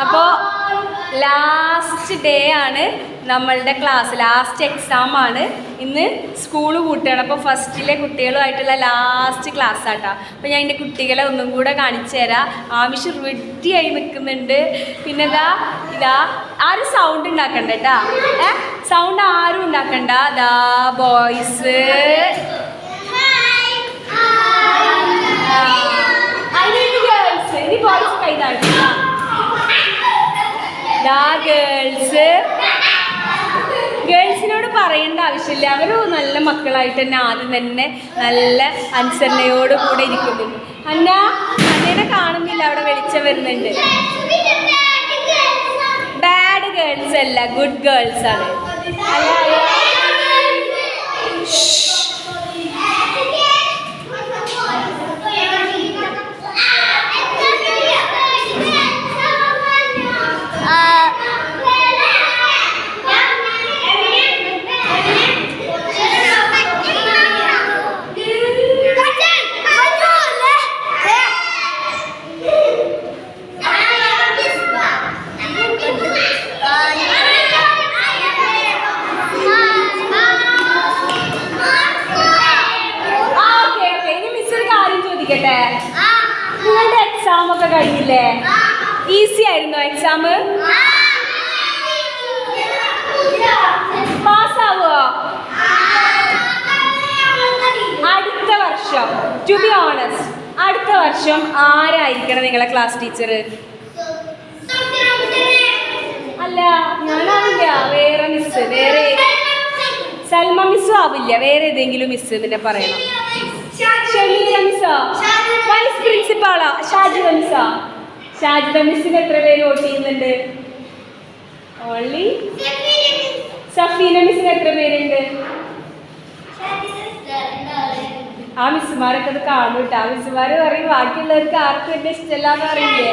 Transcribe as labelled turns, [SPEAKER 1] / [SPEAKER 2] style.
[SPEAKER 1] അപ്പോൾ last day ആണ് നമ്മളുടെ ക്ലാസ് ലാസ്റ്റ് എക്സാം ആണ്. ഇന്ന് സ്കൂൾ കൂട്ടുകയാണ് അപ്പോൾ ഫസ്റ്റിലെ കുട്ടികളുമായിട്ടുള്ള ലാസ്റ്റ് ക്ലാസ് ആട്ടോ. അപ്പോൾ ഞാൻ എന്റെ കുട്ടികളെ ഒന്നും കൂടെ കാണിച്ചു തരാം. ആവശ്യം റെഡിയായി നിൽക്കുന്നുണ്ട്. പിന്നെ ഇതാ ഇതാ ആരും സൗണ്ട് ഉണ്ടാക്കണ്ട കേട്ടാ. ഏ? സൗണ്ട് ആരും ഉണ്ടാക്കണ്ട. ദാ ബോയ്സ് ഗേൾസ്. ഗേൾസിനോട് പറയേണ്ട ആവശ്യമില്ല. അവർ നല്ല മക്കളായിട്ട് തന്നെ ആദ്യം തന്നെ നല്ല അനുസരണയോട് കൂടെ ഇരിക്കുന്നുണ്ട് അന്ന അന്നേനെ കാണുന്നില്ല. അവിടെ വെളിച്ചം വരുന്നുണ്ട്. ബാഡ് ഗേൾസ് അല്ല ഗുഡ് ഗേൾസ് ആണ്. അല്ല ചോദിക്കട്ടെ നിങ്ങളുടെ എക്സാം ഒക്കെ കഴിഞ്ഞില്ലേ? ഈസി ആയിരുന്നോ എക്സാം പാസ്സാവോ അടുത്ത വർഷം. ടു ബി ഓണസ്റ്റ് അടുത്ത വർഷം ആരായിരിക്കണം നിങ്ങളെ ക്ലാസ് ടീച്ചർ അല്ല ഞാനാവില്ല. വേറെ മിസ് വേറെ സൽമ മിസ്സും. ആവില്ല. വേറെ ഏതെങ്കിലും മിസ് എന്നെ പറയണം. ഷമീല മിസ്സോ വൈസ് പ്രിൻസിപ്പാളാ. ഷാജിദ മിസ്സോ ഷാജിദ മിസ്സിന് എത്ര പേര് വോട്ട് ചെയ്യുന്നുണ്ട്? ഓൺലി സഫീന മിസ്സിന് എത്ര പേരുണ്ട്? ആ മിസ്സുമാരൊക്കെ അത് കാണും കേട്ടോ. ആ മിസ്സുമാര് പറയും ബാക്കിയുള്ളവർക്ക് ആർക്കും എന്നെ ഇഷ്ടമല്ലാന്ന് അറിയില്ലേ